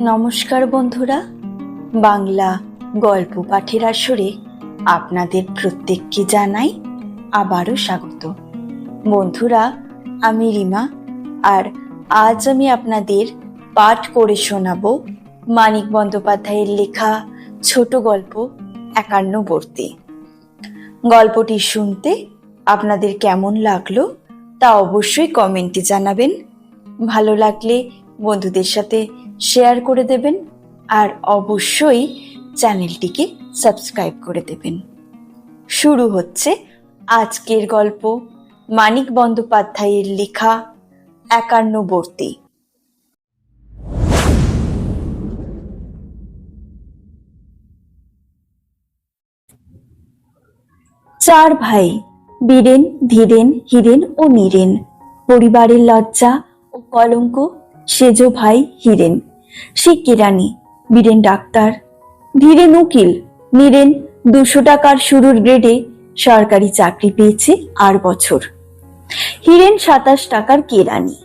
নমস্কার বন্ধুরা। বাংলা গল্প পাঠের আসরে আপনাদের প্রত্যেককে জানাই আবারও স্বাগত। বন্ধুরা, আমি রিমা আর আজ আমি আপনাদের পাঠ করে শোনাবো মানিক বন্দ্যোপাধ্যায়ের লেখা ছোট গল্প একান্নবর্তী গল্পটি শুনতে আপনাদের কেমন লাগল তা অবশ্যই কমেন্টে জানাবেন। ভালো লাগলে বন্ধুদের সাথে শেয়ার করে দেবেন আর অবশ্যই চ্যানেলটিকে সাবস্ক্রাইব করে দেবেন। শুরু হচ্ছে আজকের গল্প, মানিক বন্দ্যোপাধ্যায়ের লেখা একান্নবর্তী চার ভাই, বীরেন, ধীরেন, হিরেন ও নীরেন। পরিবারের লজ্জা ও কলঙ্ক সেজ ভাই হিরেন। সে কেরানি বীরেন ডাক্তার। ধীরেন উকিল। নীরেন দুশো টাকার শুরুর গ্রেডে সরকারি চাকরি পেয়েছে আর বছর। হিরেন সাতাশ টাকার কেরানি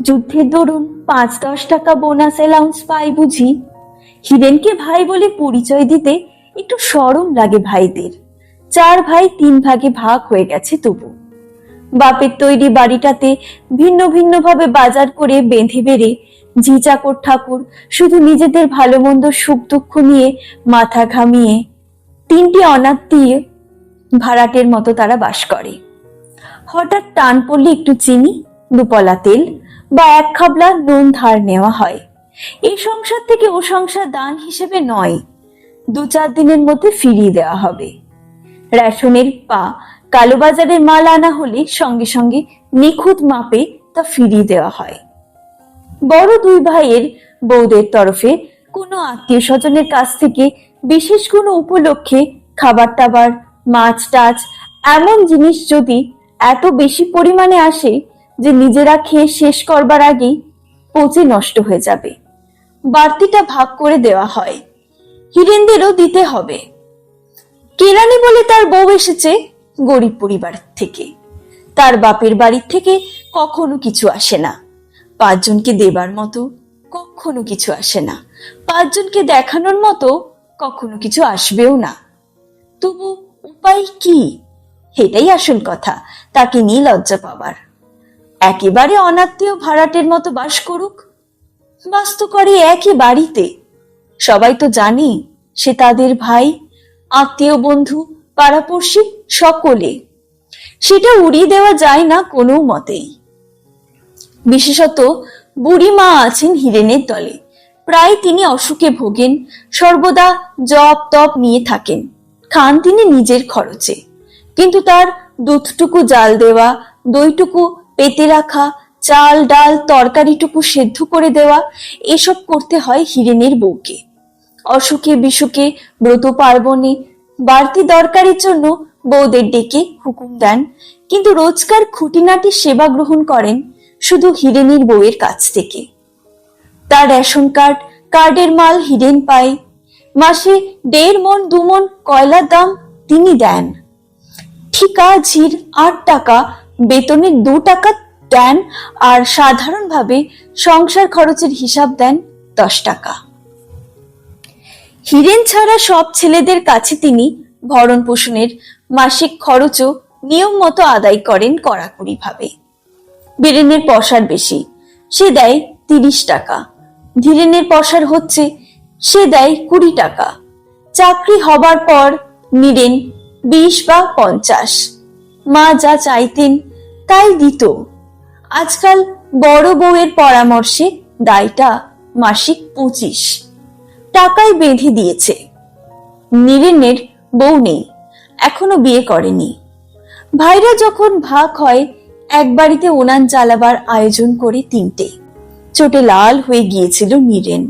যুদ্ধের দরুন পাঁচ দশ টাকা বোনাস অ্যালাউন্স পাই বুঝি। হিরেনকে ভাই বলে পরিচয় দিতে একটু সরম লাগে ভাইদের। চার ভাই তিন ভাগে ভাগ হয়ে গেছে তবু। বাপের তৈরি বাড়িটাতে ভিন্ন ভিন্ন ভাবে বাজার করে বেঁধে বেড়ে ঝি চাকর ঠাকুর শুধু নিজেদের ভালো মন্দ সুখ দুঃখ নিয়ে মাথা ঘামিয়ে তিনটি অনাথ দিয়ে ভাড়াটের মতো তারা বাস করে। হঠাৎ টান পড়লে একটু চিনি, দুপলা তেল বা এক খাবলা নুন ধার নেওয়া হয়। এই সংসার থেকে ও সংসার দান হিসেবে নয়। দু চার দিনের মধ্যে ফিরিয়ে দেওয়া হবে। রেশনের পা কালোবাজারের মাল আনা হলে সঙ্গে সঙ্গে নিখুঁত মাপে তা ফিরিয়ে দেওয়া হয়। বড় দুই ভাইয়ের বৌদের তরফে কোনো আত্মীয় স্বজনের কাছ থেকে বিশেষ কোনো উপলক্ষে খাবার টাবার মাছ টাছ এমন জিনিস যদি এত বেশি পরিমাণে আসে যে নিজেরা খেয়ে শেষ করবার আগেই পচে নষ্ট হয়ে যাবে। বাড়তিটা ভাগ করে দেওয়া হয়। হিরেনদেরও দিতে হবে। কেরানি বলে তার বউ এসেছে গরিব পরিবার থেকে। তার বাপের বাড়ির থেকে কখনো কিছু আসে না। পাঁচজনকে দেবার মতো কখনো কিছু আসে না। পাঁচজনকে দেখানোর মতো কখনো কিছু আসবেও না। তবু উপায় কি? এটাই আসল কথা। তাকে নিয়ে লজ্জা পাবার একেবারে অনাত্মীয় ভাড়াটের মতো বাস করুক। বাস তো করে একই বাড়িতে। সবাই তো জানে, সে তাদের ভাই, আত্মীয় বন্ধু পাড়াপড়শি সকলে। সেটা উড়িয়ে দেওয়া যায় না কোনো মতেই বিশেষত বুড়ি মা আছেন হিরেনের দলে। প্রায় তিনি অসুখে ভোগেন, সর্বদা জপ তপ নিয়ে থাকেন। খান তিনি নিজের খরচে। কিন্তু তার দুধটুকু জাল দেওয়া, দইটুকু পেতে রাখা, চাল, ডাল, তরকারিটুকু সেদ্ধ করে দেওয়া, এসব করতে হয় হিরেনের বউকে। অসুখে বিসুখে ব্রত পার্বণে বাড়তি দরকারের জন্য বউদের ডেকে হুকুম দেন। কিন্তু রোজকার খুঁটিনাটি সেবা গ্রহণ করেন শুধু হিরেনের বউয়ের কাছ থেকে। তার রেশন কার্ড, কার্ডের মাল হিরেন পায়। মাসে দেড় মন দু মন কয়লার দাম তিনি দেন। ঠিকা ঝির আট টাকা বেতনের দু টাকা দেন আর সাধারণভাবে সংসার খরচের হিসাব দেন দশ টাকা। হিরেন ছাড়া সব ছেলেদের কাছে তিনি ভরণ পোষণের মাসিক খরচও নিয়ম মতো আদায় করেন কড়াকড়ি ভাবে বীরেনের পসার বেশি, সে দেয় তিরিশ টাকা। ধীরেনের পসার হচ্ছে, সে দেয় কুড়ি টাকা। চাকরি হবার পর নিরেন বিশ বা পঞ্চাশ। মা যা চাইতেন তাই দিত। আজকাল বড় বউয়ের পরামর্শে দায়টা মাসিক পঁচিশ। টাকায় বেঁধে দিয়েছে। নীরেনের বউ নেই, এখনও বিয়ে করেনি। ভাইরা যখন ভাগ হয়, এক বাড়িতে উনান জ্বালাবার আয়োজন করে তিনটে। চোটে লাল হয়ে গিয়েছিল নীরেন।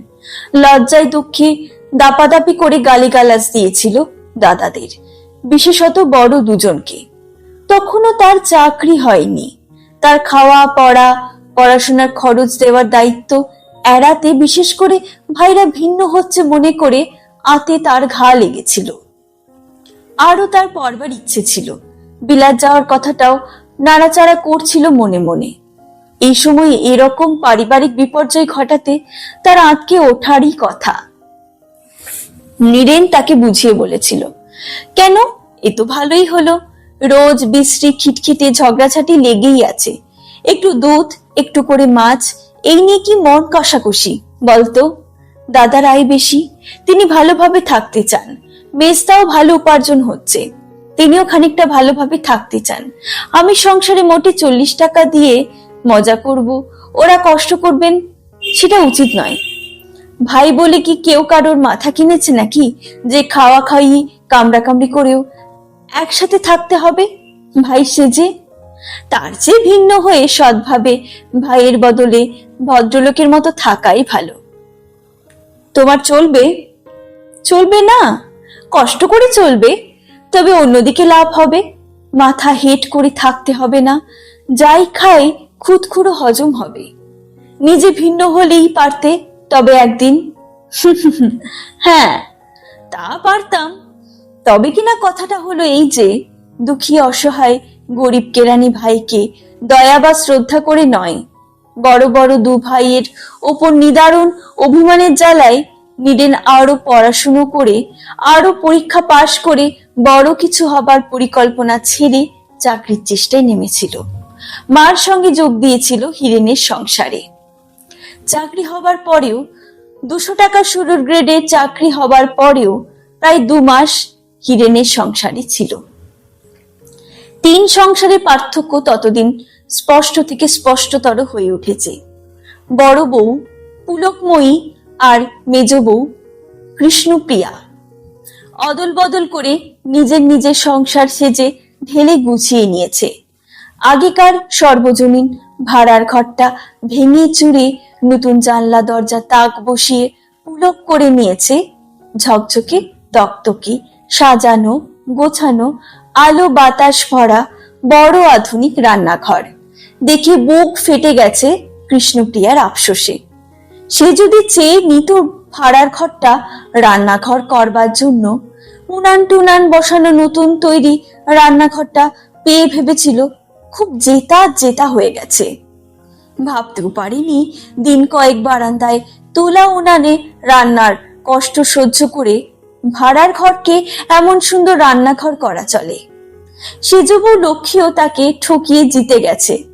লজ্জায় দুঃখে দাপাদাপি করে গালিগালাজ দিয়েছিল দাদাদের, বিশেষত বড় দুজনকে। তখনও তার চাকরি হয়নি। তার খাওয়া, পড়া, পড়াশোনার খরচ দেওয়ার দায়িত্ব এড়াতে, বিশেষ করে ভাইরা ভিন্ন হচ্ছে মনে করে আতে তার ঘা লেগেছিল। আরও তার পড়বার ইচ্ছে ছিল। বিলাত যাওয়ার কথাটাও নাড়াচাড়া করছিল মনে মনে। এই সময় এরকম পারিবারিক বিপর্যয় ঘটাতে তার আঁতকে ওঠারই কথা। নীরেন তাকে বুঝিয়ে বলেছিল, কেন? এ তো ভালোই হলো। রোজ বিশ্রী খিটখিটে ঝগড়াঝাটি লেগেই আছে। একটু দুধ, একটু করে মাছ এই নিয়ে কি মন কষাকষি? বলতো দাদার আয় বেশি, তিনি ভালোভাবে থাকতে চান। মেজটাও ভালো উপার্জন হচ্ছে। তিনিও খানিকটা ভালোভাবে থাকতে চান। আমি সংসারে মোটে চল্লিশ টাকা দিয়ে মজা করব। ওরা কষ্ট করবেন, সেটা উচিত নয়। ভাই বলে কি কেউ কারোর মাথা কিনেছে নাকি? যে খাওয়া খাইয়ে কামড়া কামড়ি করেও একসাথে থাকতে হবে? ভাই সেজে তার চেয়ে ভিন্ন হয়ে সৎভাবে ভাইয়ের বদলে ভদ্রলোকের মতো থাকাই ভালো। তোমার চলবে? চলবে না? কষ্ট করে চলবে? তবে অন্যদিকে লাভ হবে। মাথা হেট করে থাকতে হবে না। যাই খাই খুদখুড়ো হজম হবে। নিজে ভিন্ন হলেই পারতে, তবে একদিন। হ্যাঁ তা পারতাম। তবে কিনা কথাটা হলো এই যে, দুঃখী, অসহায় গরিব কেরানি ভাইকে দয়া বা শ্রদ্ধা করে নয়। বড় বড় দু ভাইয়ের ওপর নিদারুণ অভিমানের জ্বালায় নিডেন আরও পড়াশুনো করে আরও পরীক্ষা পাশ করে বড় কিছু হবার পরিকল্পনা ছেড়ে চাকরির চেষ্টায় নেমেছিল। মার সঙ্গে যোগ দিয়েছিল হিরেনের সংসারে। চাকরি হবার পরেও, দুশো টাকা শুরুর গ্রেডে চাকরি হবার পরেও প্রায় দু মাস হিরেনের সংসারে ছিল। তিন সংসারের পার্থক্য ততদিন স্পষ্ট থেকে স্পষ্টতর হয়ে উঠেছে। বড় বউ, পুলকময়ী আর মেজ বউ, কৃষ্ণপ্রিয়া। অদল বদল করে নিজের নিজের সংসার সেজে ঢেলে গুছিয়ে নিয়েছে। আগেকার সর্বজনীন ভাড়ার ঘরটা ভেঙে চুরে নতুন জানলা, দরজা, তাক বসিয়ে পুলক করে নিয়েছে। ঝকঝকে তকতকে সাজানো গোছানো আলো বাতাস ভরা বড় আধুনিক রান্নাঘর। দেখে বুক ফেটে গেছে কৃষ্ণপ্রিয়ার আফসোসে। সে যদি চেয়ে নিত ভাড়ার ঘরটা রান্নাঘর করবার জন্য, উনান টুনান বসানো নতুন তৈরি রান্নাঘরটা পেয়ে ভেবেছিল খুব জেতা জেতা হয়ে গেছে। ভাবতেও পারিনি দিন কয়েক বারান্দায় তোলা উনানে রান্নার কষ্ট সহ্য করে ভাড়ার ঘরকে এমন সুন্দর রান্নাঘর করা চলে। সেজবু লক্ষ্মীও তাকে ঠকিয়ে জিতে গেছে।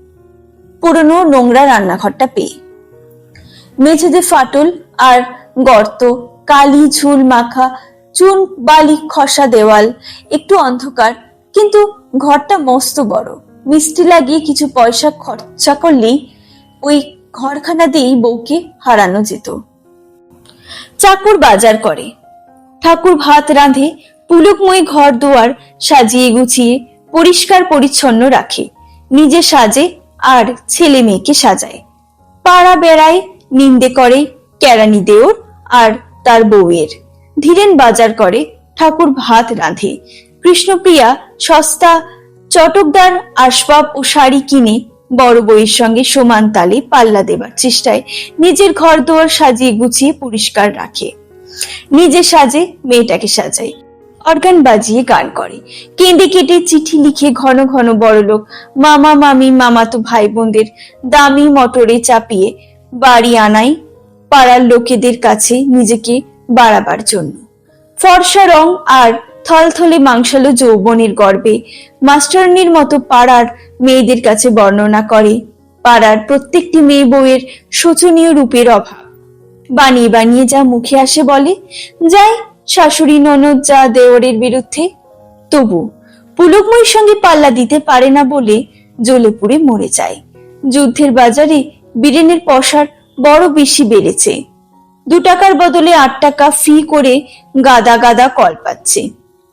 পুরনো নোংরা রান্নাঘরটা পেয়ে। মেঝেতে ফাটল আর গর্ত, কালি, ঝুল, মাখা, চুন, বালি, খসা দেওয়াল, একটু অন্ধকার, কিন্তু ঘরটা মস্ত বড়। মিষ্টি লাগিয়ে কিছু পয়সা খরচা করলেই ওই ঘরখানা দিয়েই বউকে হারানো যেত। চাকর বাজার করে। ঠাকুর ভাত রাঁধে, পুলকময় ঘর দুয়ার সাজিয়ে গুছিয়ে, পরিষ্কার পরিচ্ছন্ন রাখে। নিজে সাজে আর ছেলে মেয়েকে সাজায়। পাড়া বেড়ায় নিন্দে করে কেরানি দেওর আর তার বউয়ের। ধীরেন বাজার করে ঠাকুর ভাত রাঁধে। কৃষ্ণপ্রিয়া সস্তা চটকদার আসবাব ও শাড়ি কিনে বড় বইয়ের সঙ্গে সমান তালে পাল্লা দেবার চেষ্টায় নিজের ঘর দুয়ার সাজিয়ে গুছিয়ে পরিষ্কার রাখে। নিজে সাজে, মেয়েটাকে সাজায় অর্গান বাজিয়ে গান করে। কেঁদে কেটে চিঠি লিখে ঘন ঘন বড়লোক, মামা, মামি, মামাতো ভাই বোনদের দামি মটরে চাপিয়ে বাড়ি আনাই পাড়ার লোকেদের কাছে নিজেকে বাড়াবার জন্য। ফর্সা রং আর থলথলে মাংসালো যৌবনের গর্বে মাস্টারনির মতো পাড়ার মেয়েদের কাছে বর্ণনা করে। পাড়ার প্রত্যেকটি মেয়ে বউয়ের শোচনীয় রূপের অভাব। বানিয়ে বানিয়ে যা মুখে আসে বলে। যাই, শাশুড়ি, ননদ যা দেওরের বিরুদ্ধে। তবু পুলকময়ীর সঙ্গে পাল্লা দিতে পারে না বলে জ্বলে পুড়ে মরে যায়। যুদ্ধের বাজারে বীরেনের পসার বড় বেশি বেড়েছে। দু টাকার বদলে আট টাকা ফি করে গাদা গাদা কল পাচ্ছে।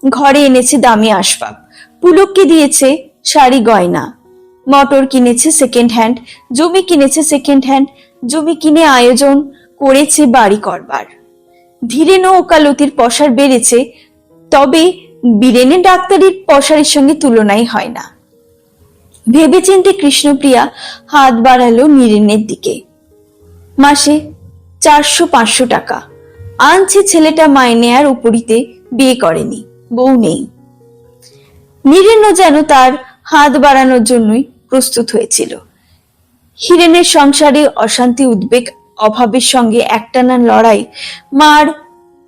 ঘরে এনেছে দামি আসবাব। পুলককে দিয়েছে শাড়ি গয়না। মটর কিনেছে সেকেন্ড হ্যান্ড জমি কিনেছে সেকেন্ড হ্যান্ড জমি কিনে আয়োজন করেছে বাড়ি করবার। ধীরেন ও ওকালতির পসার বেড়েছে, তবে বীরেনের ডাক্তারির পসারের সঙ্গে তুলনাই হয় না। ভেবেচিন্তে কৃষ্ণপ্রিয়া হাত বাড়ালো নীরেনের দিকে। মাসে চারশো পাঁচশো টাকা। আনছে ছেলেটা মাইনে আর উপরিতে বিয়ে করেনি, বউ নেই। নীরেন্দ্র যেন তার হাত বাড়ানোর জন্যই প্রস্তুত হয়েছিল। হিরেনের সংসারে অশান্তি, উদ্বেগ অভাবের সঙ্গে একটানা লড়াই, মার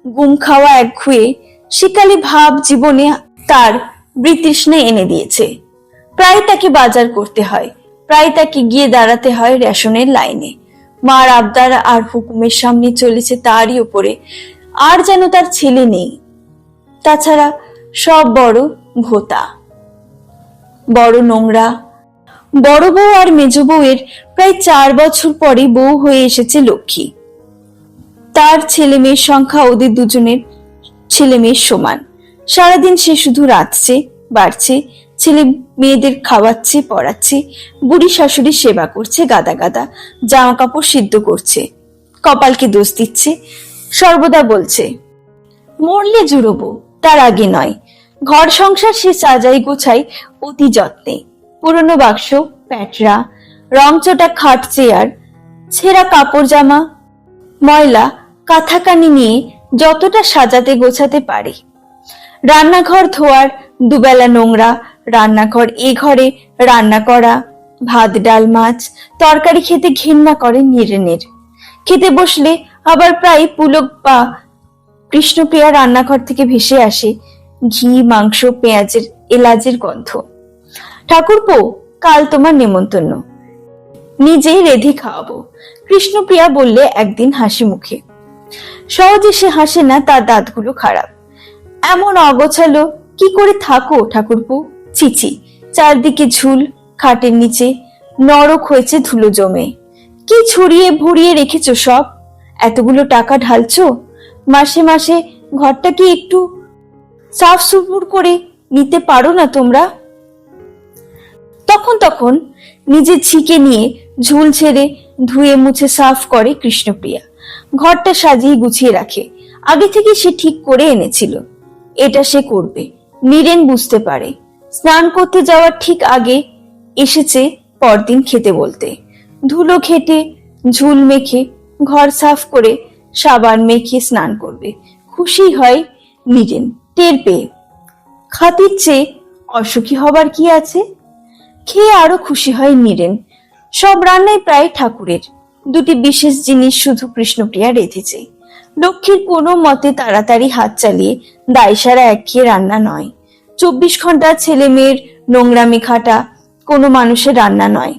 গুম খাওয়া এক খুয়ে শিকালি ভাব জীবনে তার বৃতৃষ্ণা এনে দিয়েছে। প্রায় তাকে বাজার করতে হয়, প্রায় তাকে গিয়ে দাঁড়াতে হয় রেশনের লাইনে। মার আবদার আর হুকুমের সামনে চলেছে তারই ওপরে আর যেন তার ছেলে নেই। তাছাড়া সব বড় ভোতা। বড় নোংরা বড় বউ আর মেজ বউয়ের প্রায় চার বছর পরে বউ হয়ে এসেছে লক্ষ্মী। তার ছেলে মেয়ের সংখ্যা ওদের দুজনের ছেলে মেয়ের সমান। সারাদিন সে শুধু রাঁধছে, বাড়ছে, ছেলে মেয়েদের খাওয়াচ্ছে, পড়াচ্ছে, বুড়ি শাশুড়ি সেবা করছে, গাদা গাদা, জামা কাপড় সিদ্ধ করছে, কপালকে দোষ দিচ্ছে, সর্বদা বলছে, মরলে জুড়বো, তার আগে নয়। ঘর সংসার সে সাজাই গোছাই অতি যত্নে। পুরনো বাক্স প্যাটরা রংচটা খাট চেয়ার, ছেঁড়া কাপড় জামা, ময়লা, কাথাকানি নিয়ে যতটা সাজাতে গোছাতে পারে। রান্নাঘর ধোয়ার দুবেলা নোংরা, রান্নাঘর এ ঘরে রান্না করা, ভাত, ডাল, মাছ, তরকারি খেতে ঘেন্না করে নিরেনের। খেতে বসলে আবার প্রায় পুলক বা কৃষ্ণপ্রিয়া রান্নাঘর থেকে ভেসে আসে ঘি, মাংস, পেঁয়াজের এলাচের গন্ধ। ঠাকুরপো, কাল তোমার নেমন্তন্ন নিজেই রেধে খাওয়াবো। কৃষ্ণপ্রিয়া বললে একদিন হাসি মুখে। সহজে সে হাসে না, তার দাঁতগুলো খারাপ। এমন অগোছালো, কি করে থাকো ঠাকুরপো? চিচি চারদিকে ঝুল, খাটের নিচে নরক হয়েছে ধুলো জমে। কি ছড়িয়ে ভরিয়ে রেখেছো সব? এতগুলো টাকা ঢালছো? মাসে মাসে ঘরটা কি একটু সাফ সুপুর করে নিতে পারো না তোমরা? তখন তখন নিজের ঝিকে নিয়ে ঝুল ছেড়ে ধুয়ে মুছে সাফ করে কৃষ্ণপ্রিয়া। ঘরটা সাজিয়ে গুছিয়ে রাখে। আগে থেকে সে ঠিক করে এনেছিল। এটা সে করবে। নীরেন বুঝতে পারে। স্নান করতে যাওয়ার ঠিক আগে এসেছে পরদিন খেতে বলতে। ধুলো খেটে, ঝুল মেখে, ঘর সাফ করে সাবান মেখে স্নান করবে। খুশি হয় নীরেন। টের পেয়ে। খাতির চেয়ে অসুখী হবার কি আছে? খেয়ে আরও খুশি হয় নীরেন সব রান্নাই প্রায় ঠাকুরের। দুটি বিশেষ জিনিস শুধু কৃষ্ণপ্রিয়া রেঁধেছে। লক্ষ্মীর কোনো মতে তাড়াতাড়ি হাত চালিয়ে দায়সারা একঘেয়ে রান্না নয়। চব্বিশ ঘণ্টা ছেলে মেয়ের নোংরামি খাটা কোনো মানুষের রান্না নয়।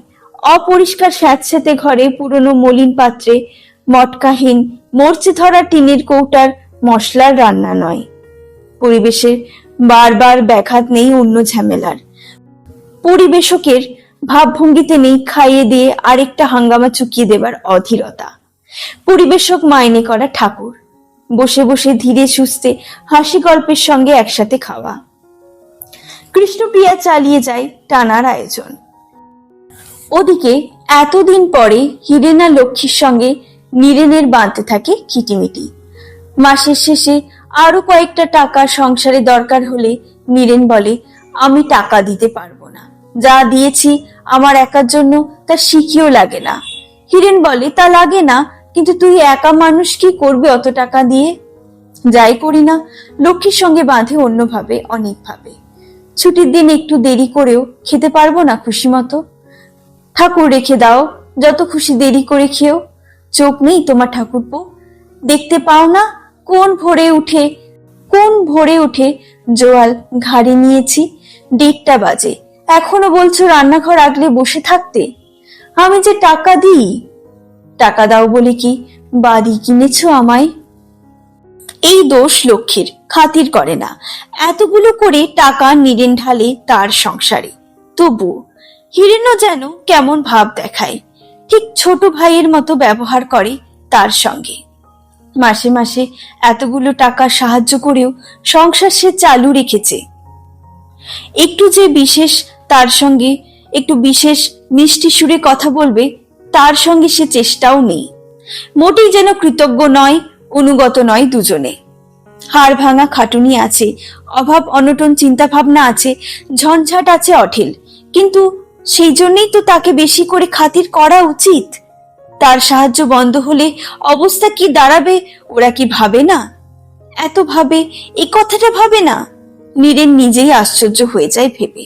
অপরিষ্কার স্যাঁতস্যাঁতে ঘরে পুরনো মলিন পাত্রে মটকাহীন, মরচে ধরা টিনের কৌটার মশলার রান্না নয়। পরিবেশের বারবার ব্যাঘাত নেই অন্য ঝামেলার। পরিবেশকের ভাবভঙ্গিতে নেই খাইয়ে দিয়ে আরেকটা হাঙ্গামা চুকিয়ে দেবার অধীরতা। পরিবেশক মাইনে করা ঠাকুর। বসে বসে ধীরে সুস্থে হাসি গল্পের সঙ্গে একসাথে খাওয়া। কৃষ্ণপ্রিয়া চালিয়ে যায় টানার আয়োজন। ওদিকে এতদিন পরে হিরেনা লক্ষ্মীর সঙ্গে নীরেনের বাঁধতে থাকে কিটিমিটি মাসের শেষে আরও কয়েকটা টাকা সংসারে দরকার হলে নীরেন বলে, আমি টাকা দিতে পারব। যা দিয়েছি আমার একার জন্য তা শিখিও লাগে না। হিরেন বলে, তা লাগে না, কিন্তু তুই একা মানুষ কি করবে অত টাকা দিয়ে? যাই করি না। লক্ষ্মীর সঙ্গে বাঁধে অন্যভাবে, অনেকভাবে। ছুটির দিন একটু দেরি করেও খেতে পারব না খুশি মতো। ঠাকুর রেখে দাও, যত খুশি দেরি করে খেও। চোখ নেই তোমার ঠাকুরপো। দেখতে পাও না, কোন ভোরে উঠে, কোন ভোরে উঠে জোয়াল ঘাড়ে নিয়েছি। দেড়টা বাজে এখনও বলছো রান্নাঘর আগলে বসে থাকতে? আমি যে টাকা দিই, টাকা দাও বলে কি বাড়ি কিনেছো আমায়? এই দোষ লক্ষ্মীর, খাতির করে না। এতগুলো করে টাকা নিরেন ঢালে তার সংসারে। তবু হিরেনও যেন কেমন ভাব দেখায়। ঠিক ছোট ভাইয়ের মতো ব্যবহার করে তার সঙ্গে। মাসে মাসে এতগুলো টাকা সাহায্য করেও সংসার সে চালু রেখেছে। একটু যে বিশেষ তার সঙ্গে একটু বিশেষ মিষ্টি সুরে কথা বলবে, তার সঙ্গে সে চেষ্টাও নেই। মোটেই যেন কৃতজ্ঞ নয়, অনুগত নয় দুজনে। হাড় ভাঙা খাটুনি আছে, অভাব অনটন চিন্তা ভাবনা আছে, ঝঞ্ঝাট আছে অঠিল কিন্তু সেই জন্যই তো তাকে বেশি করে খাতির করা উচিত। তার সাহায্য বন্ধ হলে অবস্থা কি দাঁড়াবে, ওরা কি ভাবে না? এত ভাবে এই কথাটা ভাবে না। নীরেন নিজেই আশ্চর্য হয়ে যায় ভেবে।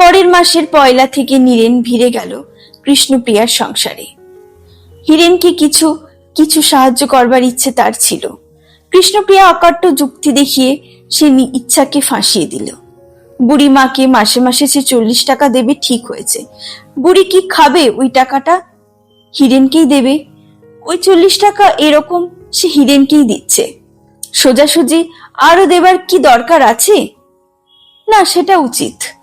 পরের মাসের পয়লা থেকে নীরেন ভিড়ে গেল কৃষ্ণপ্রিয়ার সংসারে। হিরেনকে কিছু কিছু সাহায্য করবার ইচ্ছে তার ছিল। কৃষ্ণপ্রিয়া অকাট্য যুক্তি দেখিয়ে সে ইচ্ছাকে ফাঁসিয়ে দিল। বুড়ি মাকে মাসে মাসে সে চল্লিশ টাকা দেবে ঠিক হয়েছে। বুড়ি কি খাবে ওই টাকাটা? হিরেনকেই দেবে। ওই চল্লিশ টাকা এরকম সে হিরেনকেই দিচ্ছে। সোজাসুজি আরও দেবার কি দরকার আছে? না, সেটা উচিত।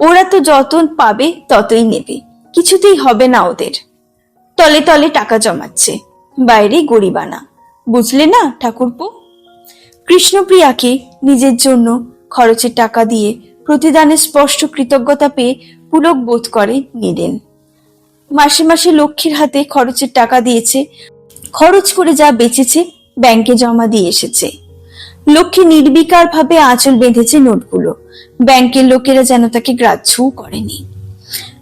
ওরা তো যত পাবে ততই নেবে। কিছুতেই হবে না ওদের। তলে তলে টাকা জমাচ্ছে। বাইরে গরিবানা। বুঝলে না, ঠাকুরপো? কৃষ্ণপ্রিয়াকে নিজের জন্য খরচের টাকা দিয়ে প্রতিদানে স্পষ্ট কৃতজ্ঞতা পেয়ে পুলক বোধ করে নিলেন মাসে মাসে লক্ষ্মীর হাতে খরচের টাকা দিয়েছে। খরচ করে যা বেঁচেছে, ব্যাংকে জমা দিয়ে এসেছে। লক্ষ্মী নির্বিকার ভাবে আঁচল বেঁধেছে নোটগুলো। ব্যাংকের লোকেরা যেন তাকে গ্রাহ্যও করেনি।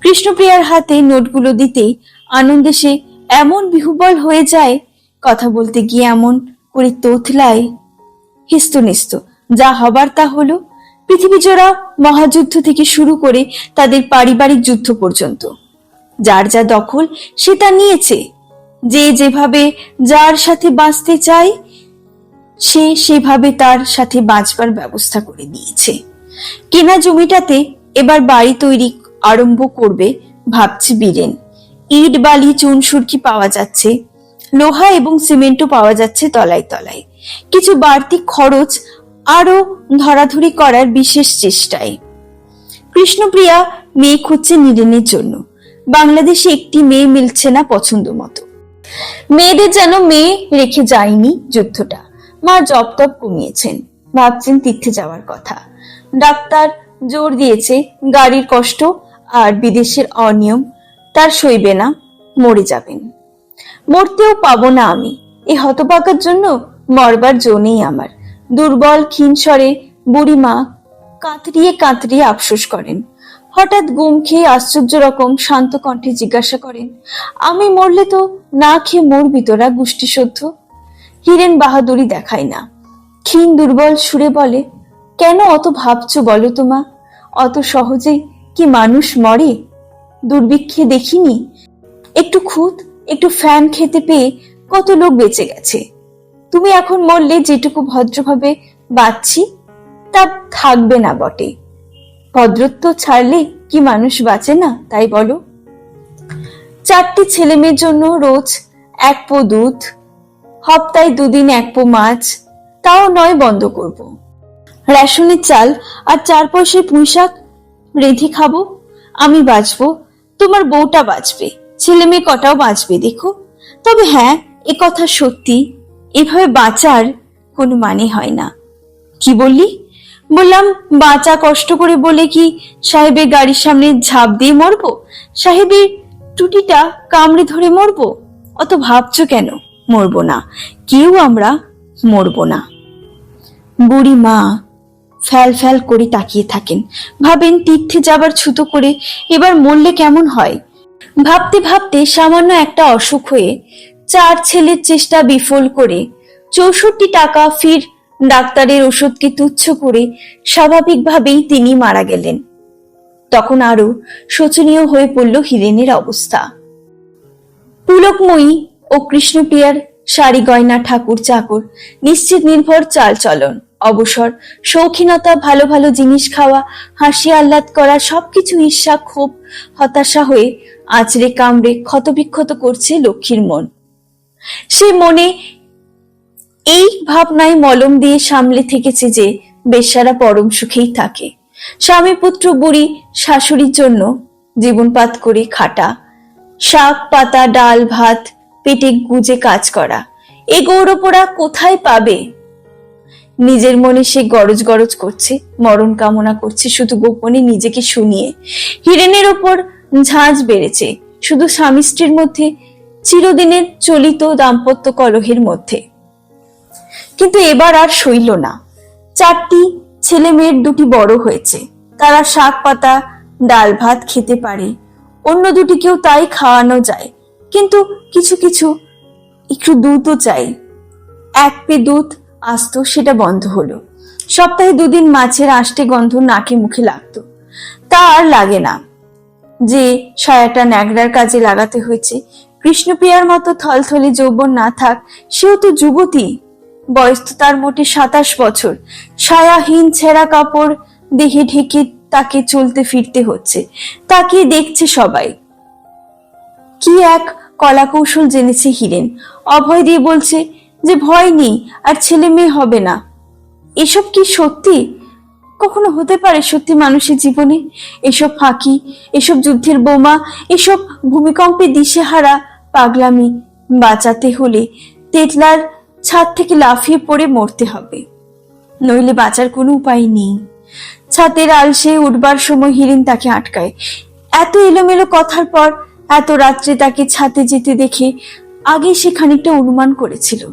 কৃষ্ণপ্রিয়ার হাতে নোটগুলো দিতেই আনন্দে সে এমন বিহুবল হয়ে যায়, কথা বলতে গিয়ে এমন করে তোতলায়, হিস্তনিস্ত। যা হবার তা হলো, পৃথিবী জোড়া মহাযুদ্ধ থেকে শুরু করে তাদের পারিবারিক যুদ্ধ পর্যন্ত। যার যা দখল, সে তা নিয়েছে। যে যেভাবে যার সাথে বাঁচতে চায় সে সেভাবে তার সাথে বাঁচবার ব্যবস্থা করে দিয়েছে। কেনা জমিটাতে এবার বাড়ি তৈরি আরম্ভ করবে, ভাবছে বীরেন। ইট, বালি, চুন, সুরকি পাওয়া যাচ্ছে। লোহা এবং সিমেন্টও পাওয়া যাচ্ছে তলায় তলায়। কিছু বাড়তি খরচ আরও ধরাধরি করার বিশেষ চেষ্টায়। কৃষ্ণপ্রিয়া মেয়ে খুঁজছে নিরেনের জন্য। বাংলাদেশে একটি মেয়ে মিলছে না পছন্দ মতো মেয়েদের যেন মেয়ে রেখে যায়নি যুদ্ধটা। মা জব টপ কমিয়েছেন। ভাবছেন তীর্থে যাওয়ার কথা। ডাক্তার জোর দিয়েছে গাড়ির কষ্ট আর বিদেশের অনিয়ম, তার সইবে না, মরে যাবেন। মরতেও পাবো না আমি। এ হতপাকার জন্য মরবার জো নেই আমার। দুর্বল, ক্ষীণ স্বরে বুড়িমা কাতরিয়ে কাতরিয়ে আফসোস করেন। হঠাৎ গুম খেয়ে আশ্চর্য রকম শান্ত কণ্ঠে জিজ্ঞাসা করেন, আমি মরলে তো না খেয়ে মরবি তোরা গোষ্ঠী সভ্য হিরেন বাহাদুরি দেখায় না। ক্ষীণ দুর্বল সুরে বলে, কেন অত ভাবছ বলো তোমা অত সহজে কি মানুষ মরে? দুর্ভিক্ষে দেখিনি? একটু খুদ একটু ফ্যান খেতে পেয়ে কত লোক বেঁচে গেছে। তুমি এখন মরলে যেটুকু ভদ্রভাবে বাঁচছি, তা থাকবে না বটে। ভদ্রত্ব ছাড়লে কি মানুষ বাঁচে না, তাই বলো? চারটি ছেলে মেয়ের জন্য রোজ এক পো দুধ হপ্তায় দুদিন এক পো মাছ, তাও নয় বন্ধ করব। রেশনের চাল আর চার পয়সায় পুঁই শাক রেঁধে খাব, আমি বাঁচবো, তোমার বউটা বাঁচবে, ছেলে মেয়ে কটাও বাঁচবে, দেখো। তবে হ্যাঁ এ কথা সত্যি, এভাবে বাঁচার কোনো মানে হয় না। কি বললি? বললাম, বাঁচা কষ্ট করে বলে কি সাহেবের গাড়ির সামনে ঝাঁপ দিয়ে মরবো? সাহেবের টুটিটা কামড়ে ধরে মরবো? অত ভাবছ কেন? মরবো না। কেউ আমরা মরবো না। বুড়ি মা, ফ্যাল ফ্যাল করে তাকিয়ে থাকেন। ভাবেন তীর্থে যাবার ছুতো করে এবার মরলে কেমন হয়? ভাবতে ভাবতে সামান্য একটা অসুখ হয়ে চার ছেলের চেষ্টা বিফল করে চৌষট্টি টাকা ফির ডাক্তারের ওষুধকে তুচ্ছ করে স্বাভাবিকভাবেই তিনি মারা গেলেন। তখন আরও শোচনীয় হয়ে পড়ল হিরেনের অবস্থা। পুলকময়ী ও কৃষ্ণপ্রিয়ার শাড়ি, গয়না, ঠাকুর, চাকর, নিশ্চিত নির্ভর চাল চলন অবসর, শৌখিনতা, ভালো ভালো জিনিস খাওয়া, হাসি আহ্লাদ করা, সবকিছু ঈর্ষা, ক্ষোভ, হতাশা হয়ে আঁচড়ে কামড়ে ক্ষতবিক্ষত করছে লক্ষ্মীর মন। সে মনে এই ভাবনায় মলম দিয়ে সামলে থেকেছে যে বেশ্যারা পরম সুখেই থাকে। স্বামী, পুত্র, বুড়ি, শাশুড়ির জন্য জীবনপাত করে খাটা। শাক, পাতা, ডাল, ভাত পেটে গুজে কাজ করা। এ গৌরবরা কোথায় পাবে? নিজের মনে সে গরজ গরজ করছে, মরণ কামনা করছে শুধু গোপনে নিজেকে শুনিয়ে। হিরেনের ওপর ঝাঁঝ বেড়েছে, শুধু স্বামী স্ত্রীর মধ্যে, চিরদিনের চলিত দাম্পত্য কলহের মধ্যে। কিন্তু এবার আর সইল না। চারটি ছেলে মেয়ের দুটি বড় হয়েছে। তারা শাক পাতা, ডাল ভাত খেতে পারে। অন্য দুটিকেও তাই খাওয়ানো যায়। কিন্তু কিছু কিছু একটু দুধও চাই। এক পে দুধ আসতো সেটা বন্ধ হলো। সপ্তাহে দুদিন মাছের আষ্টে গন্ধ নাকে মুখে লাগতো। তা আর লাগে না। যে সায়াটা ন্যাগরার কাজে লাগাতে হয়েছে, কৃষ্ণপ্রিয়ার মতো থলথলে যৌবন না থাক, সেও তো যুবতী। বয়স তো তার মোটে সাতাশ বছর। সায়াহীন ছেঁড়া কাপড় দেহে ঢেকে তাকে চলতে ফিরতে হচ্ছে। তাকে দেখছে সবাই। কি এক কলা কৌশল জেনেছে হিরেন। অভয় দিয়ে বলছে যে ভয় নেই, আর ছেলে মেয়ে হবে না। এসব কি সত্যি? কখনো হতে পারে সত্যি মানুষের জীবনে? এসব ফাঁকি, এসব যুদ্ধের বোমা, এসব ভূমিকম্পে দিশেহারা পাগলামি বাঁচাতে হলে তেতলার ছাদ থেকে লাফিয়ে পড়ে মরতে হবে। নইলে বাঁচার কোনো উপায় নেই। ছাদের আলসে উঠবার সময় হিরেন তাকে আটকায়। এত এলোমেলো কথার পর এত রাত্রে তাকে ছাতে যেতে দেখে আগে সে খানিকটা অনুমান করেছিল।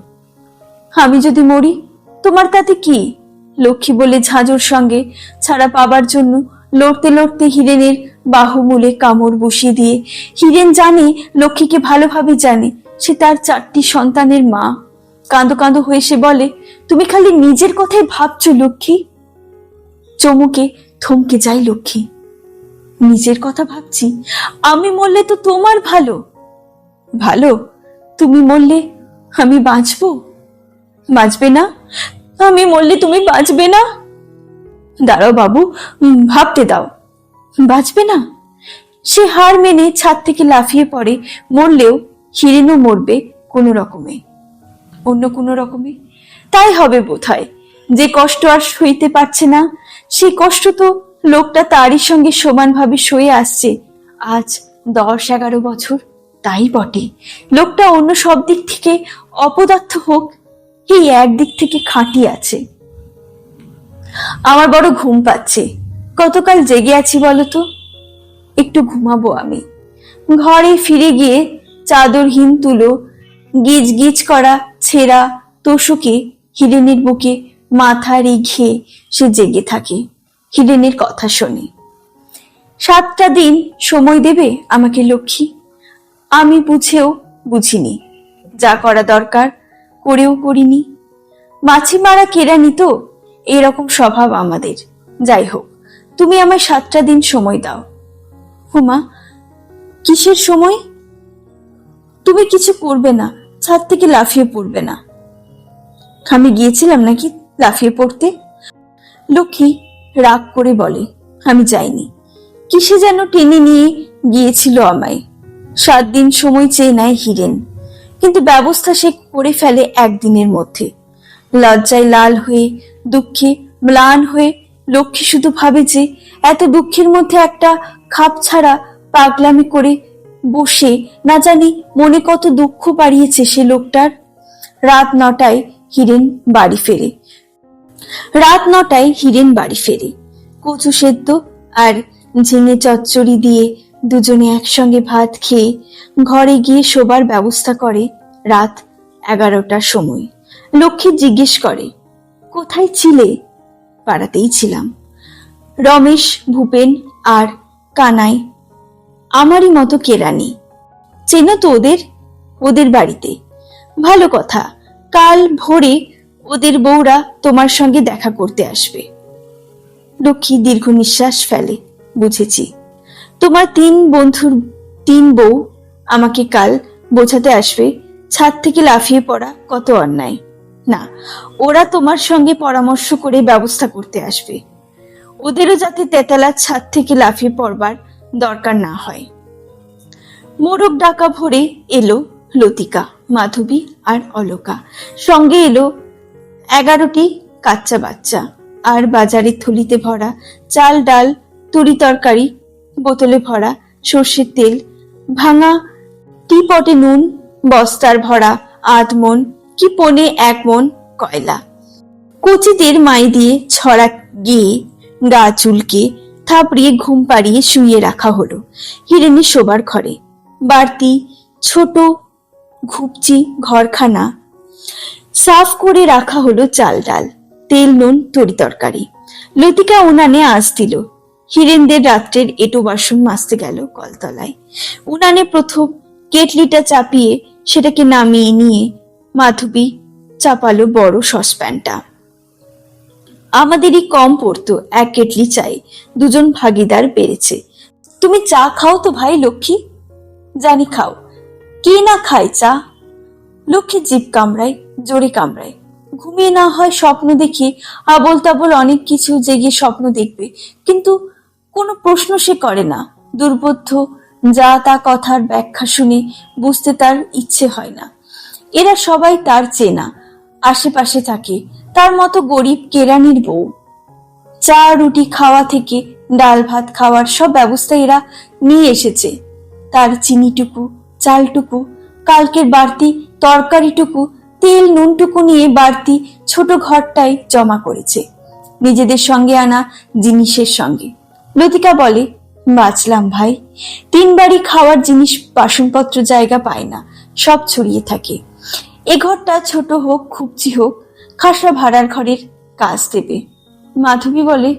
আমি যদি মরি, তোমার তাতে কি? লক্ষ্মী বলে ঝাঁঝর সঙ্গে ছাড়া পাবার জন্য লড়তে লড়তে হিরেনের বাহুমূলে কামড় বসিয়ে দিয়ে, হিরেন জানে, লক্ষ্মীকে ভালোভাবে জানে, সে তার চারটি সন্তানের মা। কাঁদো কাঁদো হয়ে সে বলে, তুমি খালি নিজের কথাই ভাবছ, লক্ষ্মী? চমুকে থমকে যায় লক্ষ্মী। নিজের কথা ভাবছি। আমি মরলে তো তোমার ভালো। ভালো? তুমি মরলে আমি বাঁচবো? বাঁচবে না? আমি মরলে তুমি বাঁচবে না? দাঁড়াও বাবু ভাবতে দাও। বাঁচবে না? সে হার মেনে ছাদ থেকে লাফিয়ে পড়ে, মরলেও হিরেনও মরবে কোনো রকমে। অন্য কোনো রকমে? তাই হবে বোধহয়। যে কষ্ট আর সইতে পারছে না, সেই কষ্ট তো লোকটা তারই সঙ্গে সমানভাবে সয়ে আসছে। আজ দশ এগারো বছর, তাই বটে। লোকটা অন্য সব দিক থেকে অপদার্থ হোক, এই একদিক থেকে খাঁটি আছে। আমার বড় ঘুম পাচ্ছে। কতকাল জেগে আছি বলতো একটু ঘুমাবো আমি। ঘরে ফিরে গিয়ে চাদরহীন তুলো গিজ গিজ করা ছেঁড়া তোষকে হিরেনের বুকে মাথা রেঘে সে জেগে থাকে। হিরেনের কথা শোনে। সাতটা দিন সময় দেবে আমাকে লক্ষ্মী? আমি বুঝেও বুঝিনি। যা করা দরকার করেও করিনি। মাছি মারা কেরানি তো, এরকম স্বভাব আমাদের। যাই হোক, তুমি আমায় সাতটা দিন সময় দাও। হুমা, কিসের সময়? তুমি কিছু করবে না, ছাদ থেকে লাফিয়ে পড়বে না। আমি গিয়েছিলাম নাকি লাফিয়ে পড়তে? লক্ষ্মী রাগ করে বলে, আমি যাইনি। কিসে যেন টেনে নিয়ে গিয়েছিল আমায়। সাত দিন সময় চেয়ে নেয় হিরেন, কিন্তু ব্যবস্থা সে করে ফেলে একদিনের মধ্যে। লজ্জায় লাল হয়ে, দুঃখে ম্লান হয়ে লক্ষ্মী শুধু ভাবে যে এত দুঃখের মধ্যে একটা খাপ ছাড়া পাগলামি করে বসে না জানি মনে কত দুঃখ বাড়িয়েছে সে লোকটার। রাত নটায় হিরেন বাড়ি ফেরে। রাত নটায় হিরেন বাড়ি ফেরে। কচু সেদ্ধ আর ঝিঙে চচ্চড়ি দিয়ে দুজনে একসঙ্গে ভাত খেয়ে ঘরে গিয়ে শোবার ব্যবস্থা করে রাত এগারোটার সময়। লক্ষ্মী জিজ্ঞেস করে, কোথায় ছিলে? পাড়াতেই ছিলাম। রমেশ, ভূপেন আর কানাই, আমারই মতো কেরানি চেনো তো ওদের? ওদের বাড়িতে। ভালো কথা। কাল ভোরে ওদের বউরা তোমার সঙ্গে দেখা করতে আসবে। লক্ষ্মী দীর্ঘ নিঃশ্বাস ফেলে, বুঝেছি। তোমার তিন বন্ধুর তিন বউ আমাকে কাল বোঝাতে আসবে, ছাদ থেকে লাফিয়ে পড়া কত অন্যায়। না, ওরা তোমার সঙ্গে পরামর্শ করে ব্যবস্থা করতে আসবে। ওদেরও যাতে তেতালার ছাদ থেকে লাফিয়ে পড়বার দরকার না হয়। মোরগ ডাকা ভরে এলো লতিকা, মাধবী আর অলকা। সঙ্গে এলো এগারোটি কাচ্চা বাচ্চা। আর বাজারের থলিতে ভরা চাল ডাল তুরি তরকারি, বোতলে ভরা সর্ষের তেল, ভাঙা টি পটে নুন, বস্তার ভরা আধ মন, কি পনে এক মন কয়লা। কচিদের মাই দিয়ে ছড়া গিয়ে গা চুলকে থাপড়িয়ে ঘুম পাড়িয়ে শুইয়ে রাখা হলো হিরেনি শোবার ঘরে। বাড়তি ছোট ঘুপচি ঘরখানা সাফ করে রাখা হলো চাল ডাল, তেল, নুন, তরি তরকারি। লতিকা উনানে আঁচ দিল। হিরেনদের রাত্রের এটো বাসন মাজতে গেল কলতলায়। উনানে প্রথম কেটলিটা চাপিয়ে সেটাকে নামিয়ে নিয়ে মাধবী চাপালো বড় সসপ্যানটা। আমাদেরই কম পড়তো এক কেটলি চাই দুজন ভাগিদার বেড়েছে। তুমি চা খাও তো ভাই, লক্ষ্মী? জানি খাও। কে না খায় চা? লক্ষ্মী জীব কামড়ায় জোরে কামড়ায়। ঘুমিয়ে না হয় স্বপ্ন দেখি আবল তাবল অনেক কিছু জেগে স্বপ্ন দেখবে। কিন্তু কোনো প্রশ্ন সে করে না। দুর্বোধ্য, যা তা কথার ব্যাখ্যা শুনে বুঝতে তার ইচ্ছে হয় না। এরা সবাই তার চেনা, আশেপাশে থাকে। তার মতো গরিব কেরানির বউ। চা, রুটি খাওয়া থেকে ডাল ভাত খাওয়ার সব ব্যবস্থা এরা নিয়ে এসেছে। তার চিনিটুকু, চালটুকু, কালকের বাড়তি তরকারিটুকু, তেল নুনটুকু নিয়ে বাড়তি ছোট ঘরটায় জমা করেছে। নিজেদের সঙ্গে আনা জিনিসের সঙ্গে। লতিকা বলে, বাঁচলাম ভাই। তিন বাড়ি খাওয়ার জিনিস বাসনপত্র জায়গা পায় না, সব ছড়িয়ে থাকে। এ ঘরটা ছোট হোক খুবচি হোক, খাসা ভাড়ার ঘরের কাজ দেবে। মাধবী বলে,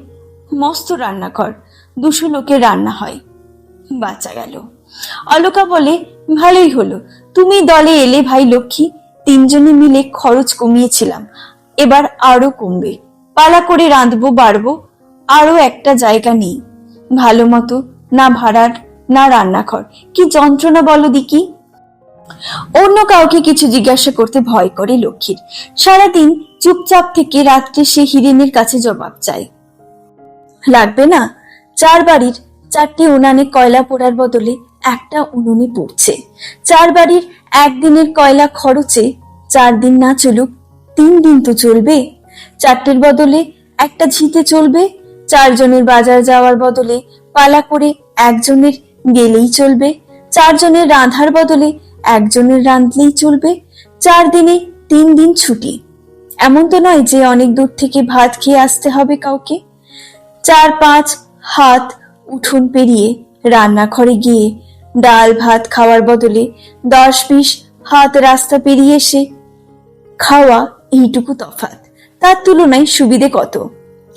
মস্ত রান্নাঘর, দুশো লোকের রান্না হয়। বাঁচা গেল। অলোকা বলে, ভালোই হলো। তুমি দলে এলে ভাই লক্ষ্মী, তিনজনে মিলে খরচ কমিয়েছিলাম। এবার আরও কমবে। পালা করে রাঁধবো, বাড়বো, আরও একটা জায়গা নেই। ভালো মতো না ভাড়ার, না রান্নাঘর। কি যন্ত্রণা বলো দিকি? অন্য কাউকে কিছু জিজ্ঞাসা করতে ভয় করে লক্ষ্মীর। সারাদিন চুপচাপ থেকে রাত্রে সে হিরেনের কাছে জবাব চায়। লাগবে না? চার বাড়ির চারটি উনানে কয়লা পোড়ার বদলে একটা উনুনে পড়ছে। চার বাড়ির একদিনের কয়লা খরচে চার দিন না চলুক, তিন দিন তো চলবে। চারটের বদলে একটা ঝিতে চলবে, চারজনের বাজার যাওয়ার বদলে পালা করে একজনের গেলেই চলবে। চারজনের রাঁধার বদলে একজনের রাঁধলেই চলবে। চার দিনে তিন দিন ছুটি। এমন তো নয় যে অনেক দূর থেকে ভাত খেয়ে আসতে হবে কাউকে। চার পাঁচ হাত উঠোন পেরিয়ে রান্নাঘরে গিয়ে ডাল ভাত খাওয়ার বদলে দশ বিশ হাত রাস্তা পেরিয়ে এসে খাওয়া এইটুকু তফাত তার তুলনায় সুবিধে কত?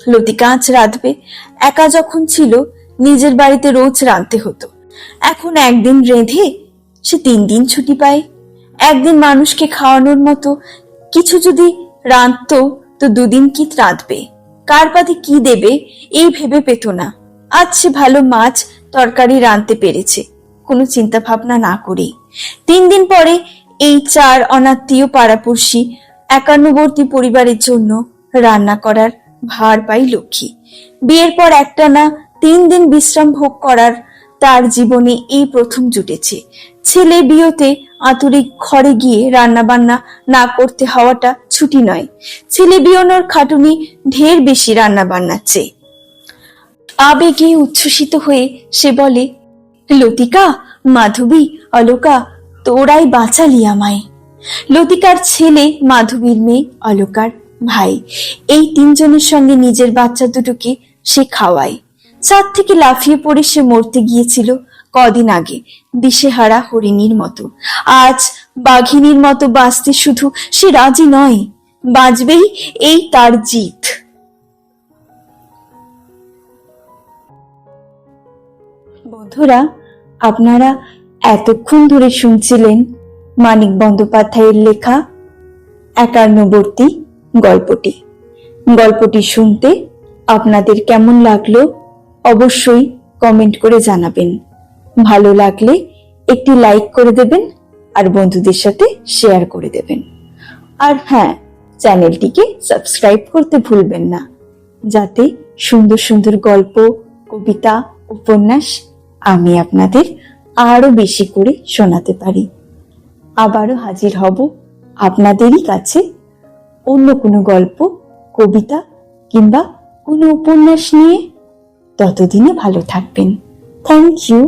লতিকা আঁচ রাঁধবে, একা যখন ছিল, নিজের বাড়িতে রোজ রাঁধতে হতো। এখন একদিন রেঁধে সে তিন দিন ছুটি পায়। একদিন মানুষকে খাওয়ানোর মতো কিছু যদি রাঁধতো, তো দুদিন কি রাঁধবে? কার পাতে কি দেবে, এই ভেবে পেত না। আজ সে ভালো মাছ, তরকারি রাঁধতে পেরেছে। কোনো চিন্তা ভাবনা না করেই তিন দিন পরে এই চার অনাত্মীয় পাড়াপড়শি একান্নবর্তী পরিবারের জন্য রান্না করার ভার পাই লক্ষ্মী। বিয়ের পর একটা না তিন দিন বিশ্রাম ভোগ করার তার জীবনে এই প্রথম জুটেছে। ছেলে বিয়েতে আতুরিক ঘরে গিয়ে রান্না বান্না না করতে হওয়াটা ছুটি নয়। ছেলে বিয়নোর খাটুনি ঢের বেশি রান্না বান্নার চেয়ে। আবেগে উচ্ছ্বসিত হয়ে সে বলে লতিকা, মাধবী, অলোকা, তোরাই বাঁচালি আমায়। লতিকার ছেলে, মাধবীর মেয়ে, অলোকার ভাই। এই তিনজনের সঙ্গে নিজের বাচ্চা দুটোকে সে খাওয়ায়। চাঁদ থেকে লাফিয়ে পড়ে সে মরতে গিয়েছিল কদিন আগে, দিশেহারা হরিণীর মতো। আজ বাঘিনীর মতো বাঁচতে শুধু সে রাজি নয়, বাঁচবেই এই তার জিত। বন্ধুরা আপনারা এতক্ষণ ধরে শুনছিলেন মানিক বন্দ্যোপাধ্যায়ের লেখা একান্নবর্তী গল্পটি। গল্পটি শুনতে আপনাদের কেমন লাগল অবশ্যই কমেন্ট করে জানাবেন। ভালো লাগলে একটি লাইক করে দেবেন আর বন্ধুদের সাথে শেয়ার করে দেবেন। আর হ্যাঁ চ্যানেলটিকে সাবস্ক্রাইব করতে ভুলবেন না। যাতে সুন্দর সুন্দর গল্প, কবিতা, উপন্যাস আমি আপনাদের আরও বেশি করে শোনাতে পারি। আবারও হাজির হব আপনাদেরই কাছে অন্য কোনো গল্প, কবিতা কিংবা কোনো উপন্যাস নিয়ে। ততদিনে ভালো থাকবেন। Thank you.